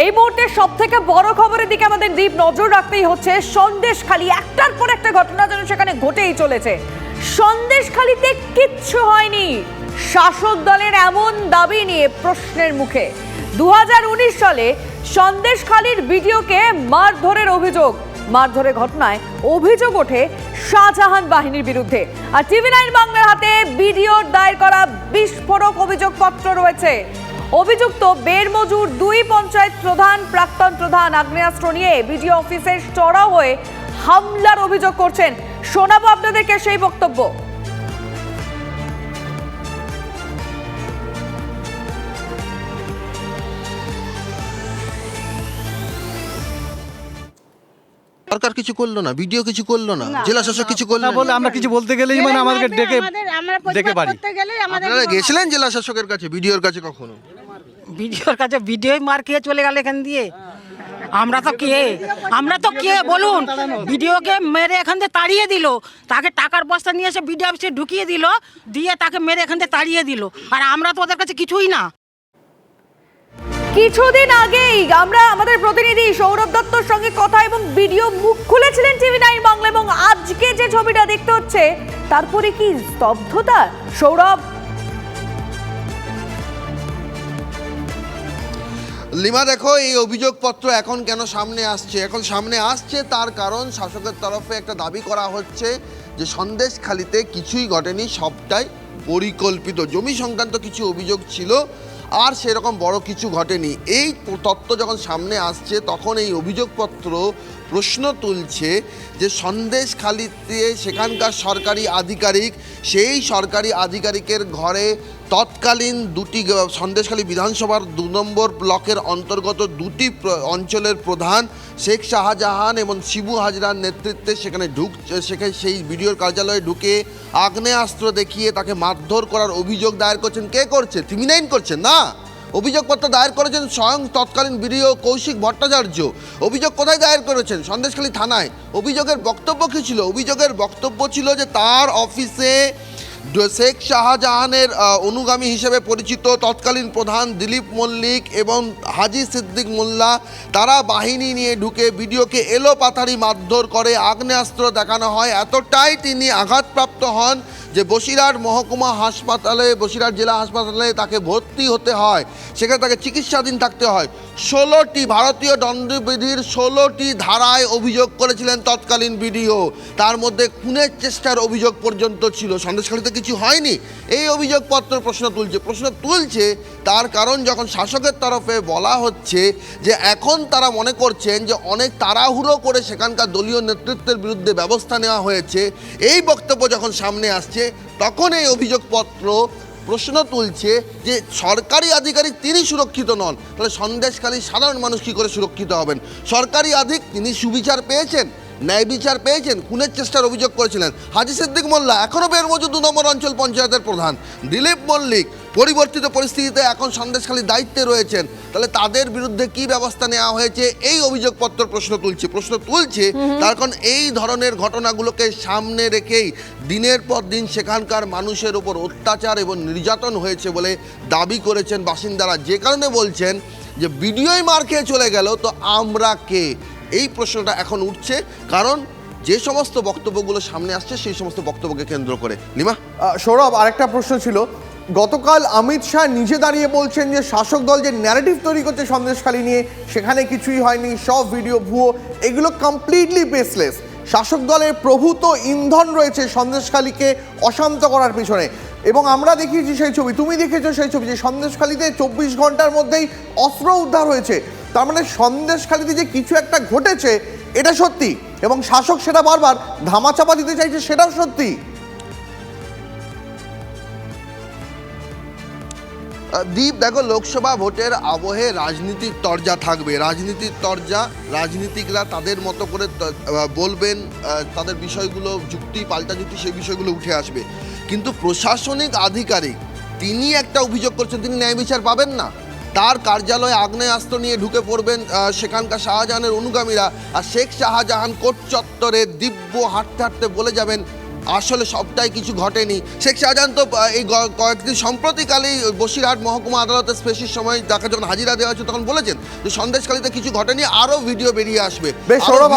এই মুহূর্তে সব থেকে বড় খবরের দিকে আমাদের দ্বীপ নজর রাখতেই হচ্ছে সন্দেশখালী। একটার পর একটা ঘটনা যেন সেখানে ঘটেই চলেছে। সন্দেশখালীতে কিচ্ছু হয়নি। শাসক দলের এমন দাবি নিয়ে প্রশ্নের মুখে। দু হাজার উনিশ সালে সন্দেশখালীর ভিডিওকে মারধরের অভিযোগ। মারধরের ঘটনায় অভিযোগ ওঠে শাহজাহান বাহিনীর বিরুদ্ধে। আর টিভি নাইন বাংলার হাতে ভিডিওর দায়ের করা বিস্ফোরক অভিযোগপত্র রয়েছে। অভিযুক্ত বেরমজুর দুই পঞ্চায়েত প্রধান প্রাক্তন প্রধান আগ্নেয়াস্ত্র নিয়ে বিডিও অফিসের চড়াও হয়ে হামলার অভিযোগ করছেন। শোনাবো আপনাদেরকে সেই বক্তব্য। সরকার কিছু করল না ভিডিও কিছু করল না জেলা শাসক কিছু করল না। বলে আমরা কিছু বলতে গেলেই মানে আমাদেরকে ডেকে আমাদের ডেকে বাড়ি। করতে গেলে আমাদের আপনারা গেছিলেন জেলা শাসকের কাছে ভিডিওর কাছে কখনো? ভিডিওর কাছে ভিডিওই মার খেয়ে চলে গেল এখান দিয়ে। আমরা তো কে? আমরা তো কে? বলুন। ভিডিওকে মেরে এখান থেকে তাড়িয়ে দিল। তাকে টাকার বস্তা নিয়ে এসে ভিডিও অফিসে ঢুকিয়ে দিল, দিয়ে তাকে মেরে এখান থেকে তাড়িয়ে দিল। আর আমরা তো ওদের কাছে কিছুই না। কিছুদিন আগেই আমরা আমাদের প্রতিনিধি সৌরভ দত্তর সঙ্গে কথা এবং ভিডিও মুখ খুলেছিলেন টিভি নাইন বাংলা এবং আজকে যে ছবিটা দেখতে হচ্ছে তারপরে কি স্তব্ধতা? সৌরভ লিমা, দেখো, এই অভিযোগপত্র এখন কেন সামনে আসছে? এখন সামনে আসছে তার কারণ শাসকের তরফে একটা দাবি করা হচ্ছে যে সন্দেশখালিতে কিছুই ঘটেনি, সবটাই পরিকল্পিত। জমি সংক্রান্ত কিছু অভিযোগ ছিল আর সেরকম বড় কিছু ঘটেনি। এই তত্ত্ব যখন সামনে আসছে, তখন এই অভিযোগপত্র প্রশ্ন তুলছে যে সন্দেশখালিতে সেখানকার সরকারি আধিকারিক, সেই সরকারি আধিকারিকের ঘরে তৎকালীন দুটি সন্দেশখালী বিধানসভার দু নম্বর ব্লকের অন্তর্গত দুটি অঞ্চলের প্রধান শেখ শাহজাহান এবং শিবু হাজরার নেতৃত্বে সেখানে ঢুক, সেখানে সেই ভিডিওর কার্যালয়ে ঢুকে আগ্নেয়াস্ত্র দেখিয়ে তাকে মারধর করার অভিযোগ দায়ের করছেন। কে করছে? টিভি নাইন করছেন না? অভিযোগপত্র দায়ের করেছেন স্বয়ং তৎকালীন বিডিও কৌশিক ভট্টাচার্য। অভিযোগ কোথায় দায়ের করেছেন? সন্দেশখালী থানায়। অভিযোগের বক্তব্য কী ছিল? অভিযোগের বক্তব্য ছিল যে তার অফিসে শেখ শাহজাহানের অনুগামী হিসেবে পরিচিত তৎকালীন প্রধান দিলীপ মল্লিক এবং হাজি সিদ্দিক মোল্লা, তারা বাহিনী নিয়ে ঢুকে ভিডিওকে এলো পাথারি মারধর করে আগ্নেয়াস্ত্র দেখানো হয়। এতটাই তিনি আঘাতপ্রাপ্ত হন যে বসিরহাট মহকুমা হাসপাতালে, বসিরহাট জেলা হাসপাতালে তাকে ভর্তি হতে হয়। সেখানে তাকে চিকিৎসাধীন থাকতে হয়। ষোলোটি ভারতীয় দণ্ডবিধির ষোলোটি ধারায় অভিযোগ করেছিলেন তৎকালীন বিডিও। তার মধ্যে খুনের চেষ্টার অভিযোগ পর্যন্ত ছিল। সন্দেশখালীতে কিছু হয়নি। এই অভিযোগপত্র প্রশ্ন তুলছে। প্রশ্ন তুলছে, তার কারণ যখন শাসকের তরফে বলা হচ্ছে যে এখন তারা মনে করছেন যে অনেক তাড়াহুড়ো করে সেখানকার দলীয় নেতৃত্বের বিরুদ্ধে ব্যবস্থা নেওয়া হয়েছে। এই বক্তব্য যখন সামনে আসছে, তখন এই অভিযোগপত্র প্রশ্ন তুলছে যে সরকারি আধিকারিক তিনি সুরক্ষিত নন। তাহলে সন্দেশখালী সাধারণ মানুষ কী করে সুরক্ষিত হবেন? সরকারি আধিক তিনি সুবিচার পেয়েছেন, ন্যায় বিচার পেয়েছেন, খুনের চেষ্টার অভিযোগ করেছিলেন। হাজি সিদ্দিক মোল্লা এখনও বের মজুদ দু নম্বর অঞ্চল পঞ্চায়েতের প্রধান। দিলীপ মল্লিক পরিবর্তিত পরিস্থিতিতে এখন সন্দেশখালী দায়িত্বে রয়েছেন। তাহলে তাদের বিরুদ্ধে কি ব্যবস্থা নেওয়া হয়েছে? এই অভিযোগপত্র প্রশ্ন তুলছে। প্রশ্ন তুলছে তার কারণ এই ধরনের ঘটনাগুলোকে সামনে রেখেই দিনের পর দিন সেখানকার মানুষের উপর অত্যাচার এবং নির্যাতন হয়েছে বলে দাবি করেছেন বাসিন্দারা। যে কারণে বলছেন যে ভিডিওই মার খেয়ে চলে গেল তো আমরা কে? এই প্রশ্নটা এখন উঠছে। কারণ যে সমস্ত বক্তব্যগুলো সামনে আসছে সেই সমস্ত বক্তব্যকে কেন্দ্র করে। লিমা আহ, সৌরভ আরেকটা প্রশ্ন ছিল। গতকাল অমিত শাহ নিজে দাঁড়িয়ে বলছেন যে শাসক দল যে ন্যারেটিভ তৈরি করছে সন্দেশখালী নিয়ে, সেখানে কিছুই হয়নি, সব ভিডিও ভুয়ো, এগুলো কমপ্লিটলি বেসলেস শাসক দলের প্রভূত ইন্ধন রয়েছে সন্দেশখালীকে অশান্ত করার পিছনে। এবং আমরা দেখিয়েছি সেই ছবি, তুমি দেখেছ সেই ছবি যে সন্দেশখালীতে চব্বিশ ঘণ্টার মধ্যেই অস্ত্র উদ্ধার হয়েছে। তার মানে সন্দেশখালীতে যে কিছু একটা ঘটেছে, এটা সত্যি। এবং শাসক সেটা বারবার ধামাচাপা দিতে চাইছে, সেটাও সত্যি। দ্বীপ দেখো, লোকসভা ভোটের আবহে রাজনীতির তরজা থাকবে। রাজনীতির তরজা, রাজনীতিকরা তাদের মতো করে বলবেন তাদের বিষয়গুলো, যুক্তি, পাল্টা যুক্তি, সেই বিষয়গুলো উঠে আসবে। কিন্তু প্রশাসনিক আধিকারিক, তিনি একটা অভিযোগ করছেন, তিনি ন্যায় বিচার পাবেন না। তার কার্যালয়ে আগ্নেয়াস্ত্র নিয়ে ঢুকে পড়বেন সেখানকার শাহজাহানের অনুগামীরা। আর শেখ শাহজাহান কোট চত্বরে দিব্য হাঁটতে হাঁটতে বলে যাবেন আসলে সবটাই কিছু ঘটেনি। শেখ শাহজাহান তো এই কয়েকদিন সম্প্রতিকালেই বসিরহাট মহকুমা আদালতের স্পেশির সময় তাকে যখন হাজিরা দেওয়া হয়েছে তখন বলেছেন যে সন্দেশখালীতে কিছু ঘটেনি আরও ভিডিও বেরিয়ে আসবে। বেশ সৌরভ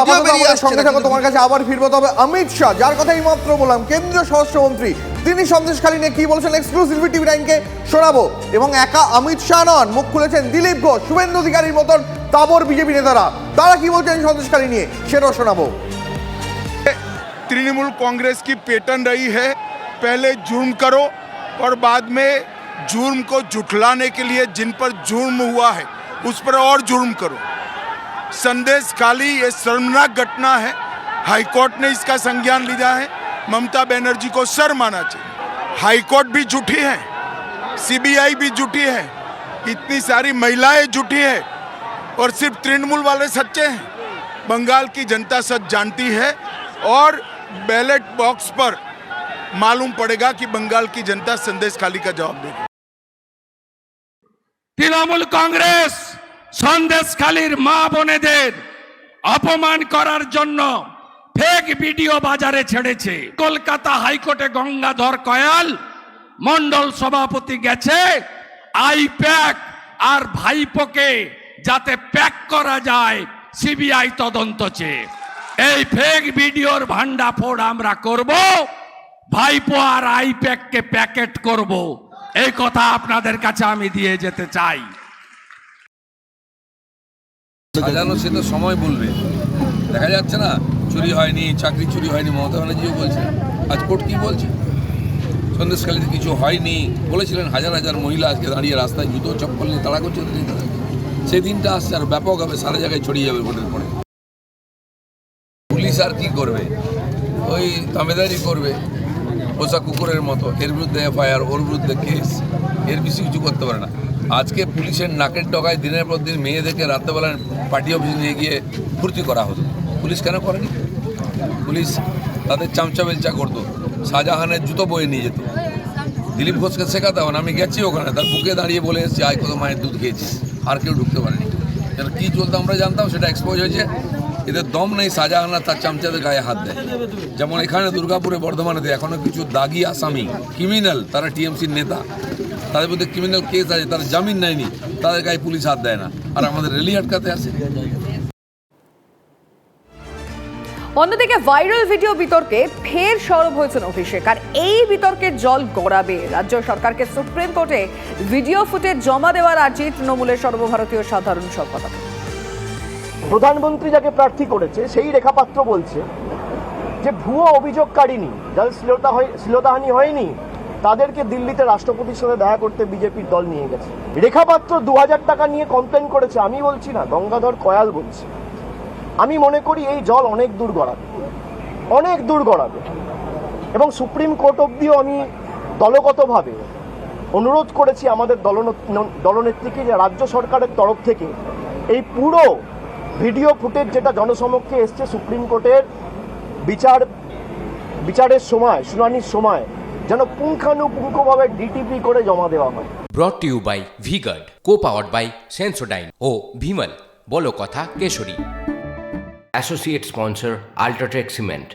সঙ্গে থাকো তোমার কাছে আবার ফিরবো। তবে অমিত শাহ যার কথাই মাত্র বললাম কেন্দ্রীয় স্বরাষ্ট্রমন্ত্রী তিনি সন্দেশখালী নিয়ে কি বলছেন? এক্সক্লুসিভলি টিভি নাইনকে শোনাবো। এবং একা অমিত শাহ নন মুখ খুলেছেন দিলীপ ঘোষ শুভেন্দু অধিকারীর মতন তাবর বিজেপি নেতারা। তারা কি বলছেন সন্দেশকালী নিয়ে? সেটাও শোনাবো। तृणमूल कांग्रेस की पेटर्न रही है। पहले जुर्म करो और बाद में जुर्म को जुठलाने के लिए जिन पर जुर्म हुआ है, उस पर और जुर्म करो। संदेश खाली ये शर्मनाक घटना है। हाईकोर्ट ने इसका संज्ञान लिया है। ममता बनर्जी को सर माना चाहिए। हाईकोर्ट भी जुटी है। सीबीआई भी जुटी है। इतनी सारी महिलाएँ जुटी है और सिर्फ़ तृणमूल वाले सच्चे हैं। बंगाल की जनता सच जानती है और बैलेट बॉक्स पर मालूम पड़ेगा कि बंगाल की जनता संदेश खाली का जवाब देगी তৃণমূল কংগ্রেস সন্দেশখালীর মা বোনেদের অপমান করার জন্য ফেক ভিডিও বাজারে ছেড়েছে কলকাতা হাইকোর্টে গঙ্গাধর কয়াল মন্ডল সভাপতি গেছে আই প্যাক আর ভাইপোকে যাতে প্যাক করা যায় সিবিআই তদন্ত চেয়ে এই ফেক ভিডিওর ভান্ডাফোড় আমরা করব। ভাইপো আর আই প্যাককে প্যাকেট করব। এই কথা আপনাদের কাছে আমি দিয়ে যেতে চাই। সাজানো, সে তো সময় বলবে। দেখা যাচ্ছে না, চুরি হয়নি, চাকরি চুরি হয়নি, মমতা ব্যানার্জিও বলছে। আজ কোর্ট কি বলছে? সন্দেশখালীতে কিছু হয়নি। বলেছিলেন হাজার হাজার মহিলা আজকে দাঁড়িয়ে রাস্তায় জুতো, চপ্পল নিয়ে তাড়া করছে। ওদের নেতাদের। সেই দিনটা আসছে আর ব্যাপকভাবে সারা জায়গায় ছড়িয়ে যাবে ভোটের পরে। পুলিশ আর কি করবে? ওই তামেদারি করবে। পোষা কুকুরের মতো। এর বিরুদ্ধে এফআইআর, ওর বিরুদ্ধে কেস। এর বেশি কিছু করতে পারে না। আজকে পুলিশের নাকের ডগায় দিনের পর দিন মেয়েদেরকে রাত্রেবেলায় পার্টি অফিসে নিয়ে গিয়ে ফুর্তি করা হতো পুলিশ কেন করেনি? পুলিশ তাদের চামচা বেলচা করতো। শাহজাহানের জুতো বয়ে নিয়ে যেত। দিলীপ ঘোষকে শেখাতে হবে না। আমি গেছি ওখানে। তার বুকে দাঁড়িয়ে বলে এসেছি, আয় কত মায়ের দুধ খেয়েছি আর কেউ ঢুকতে পারেনি। কী চলতো আমরা জানতাম, সেটা এক্সপোজ হয়েছে। এদের দম নেই শাহজাহান তার চামচাদের গায়ে হাত দেয়। যেমন এখানে দুর্গাপুরে বর্ধমানেতে এখনও কিছু দাগি আসামি ক্রিমিনাল তারা টিএমসির নেতা। তাদের মধ্যে ক্রিমিনাল কেস আছে, তারা জামিন নেয়নি, তাদের গায়ে পুলিশ হাত দেয় না। আর আমাদের রেলি আটকাতে আসে অন্যদিকে ভাইরাল ভিডিও বিতর্কে ফের সরব হয়েছেন অভিষেক, আর এই বিতর্কে জল গড়াবে। রাজ্য সরকারকে সুপ্রিম কোর্টে ভিডিও ফুটেজ জমা দেওয়ার আর্জি তৃণমূলের সর্বভারতীয় সাধারণ সম্পাদক। প্রধানমন্ত্রী যাকে প্রার্থী করেছে, সেই রেখাপাত্র বলছে যে ভুয়ো অভিযোগকারিনী যাদের শ্লীলতা হয়, শ্লীলতাহানি হয়নি, তাদেরকে দিল্লিতে রাষ্ট্রপতির সাথে দেখা করতে বিজেপির দল নিয়ে গেছে। রেখাপাত্র দু হাজার টাকা নিয়ে কমপ্লেন করেছে, আমি বলছি না, গঙ্গাধর কয়াল বলছে। আমি মনে করি এই জল অনেক দূর গড়াবে। অনেক দূর গড়াবে। এবং সুপ্রিম কোর্ট অব্দিও আমি দলগতভাবে অনুরোধ করেছি আমাদের দলন- দলনেত্রীকে যে রাজ্য সরকারের তরফ থেকে এই পুরো ভিডিও ফুটেজ যেটা জনসমক্ষে এসছে সুপ্রিম কোর্টের বিচার বিচারের সময় শুনানির সময় যেন পুঙ্খানুপুঙ্খভাবে ডিটিপি করে জমা দেওয়া হয়। Brought to you by V Guard co powered by Sensodyne ও ভিমল বলো কথা Kesari. Associate sponsor UltraTech cement